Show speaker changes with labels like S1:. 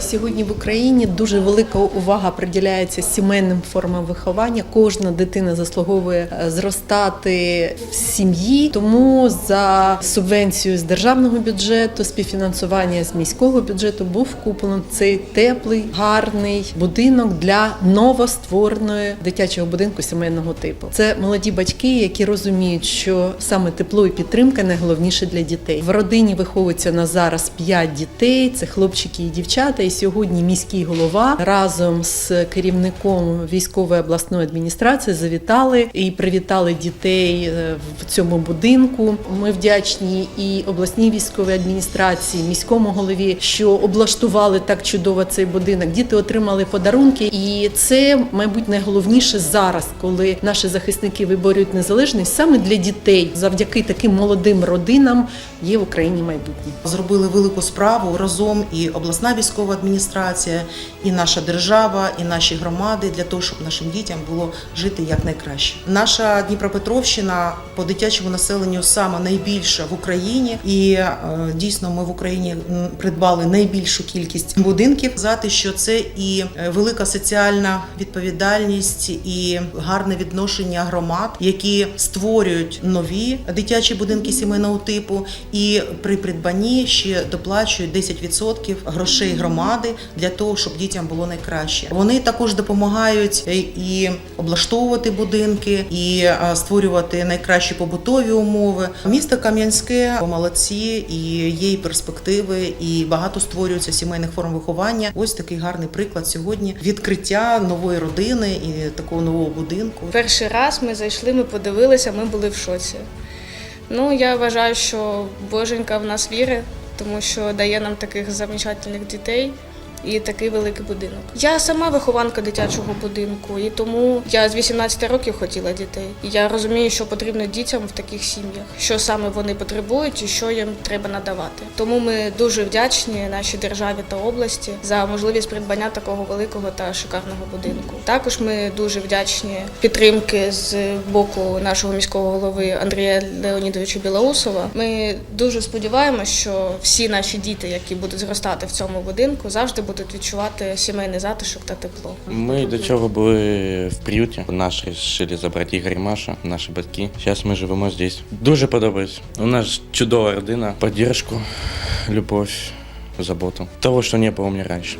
S1: Сьогодні в Україні дуже велика увага приділяється сімейним формам виховання. Кожна дитина заслуговує е, зростати в сім'ї. Тому за субвенцію з державного бюджету, співфінансування з міського бюджету був куплений цей теплий, гарний будинок для новоствореної дитячого будинку сімейного типу. Це молоді батьки, які розуміють, що саме тепло і підтримка найголовніше для дітей. В родині виховується на зараз 5 дітей. Це хлопчики і дівчата. І сьогодні міський голова разом з керівником військової обласної адміністрації завітали і привітали дітей е, в цьому будинку. Ми вдячні і обласній військовій адміністрації, міському голові, що облаштували так чудово цей будинок. Діти отримали подарунки, і це, мабуть, найголовніше зараз, коли наші захисники виборюють незалежність саме для дітей. Завдяки таким молодим родинам є в Україні майбутнє.
S2: Зробили велику справу разом і обласна військова адміністрація, і наша держава, і наші громади для того, щоб нашим дітям було жити якнайкраще. Наша Дніпропетровщина по дитячому населенню саме найбільша в Україні, і е, дійсно ми в Україні придбали найбільшу кількість будинків. Зати, що це і е, велика соціальна відповідальність, і гарне відношення громад, які створюють нові дитячі будинки сімейного типу, і при придбанні ще доплачують 10% грошей громади для того, щоб дітям було найкраще. Вони також допомагають е, і облаштовувати будинки, і е, створювати найкращі побутові умови. Місто Кам'янське молодці, і є і перспективи, і багато створюється сімейних форм виховання. Ось такий гарний приклад сьогодні відкриття нової родини і такого нового будинку.
S3: Перший раз ми зайшли, ми подивилися, ми були в шоці. Ну, я вважаю, що Боженька в нас вірить, тому що дає нам таких замечательних дітей і такий великий будинок. Я сама вихованка дитячого будинку, і тому я з 18 років хотіла дітей. І я розумію, що потрібно дітям в таких сім'ях, що саме вони потребують і що їм треба надавати. Тому ми дуже вдячні нашій державі та області за можливість придбання такого великого та шикарного будинку. Також ми дуже вдячні підтримки з боку нашого міського голови Андрія Леонідовича Білоусова. Ми дуже сподіваємося, що всі наші діти, які будуть зростати в цьому будинку, завжди будуть відчувати сімейний затишок та тепло.
S4: Ми до цього були в приюті. Нас вирішили забрати Ігор і Маша, наші батьки. Зараз ми живемо здесь. Дуже подобається. У нас чудова родина, підтримку, любов, заботу. Того, що не було мені раніше.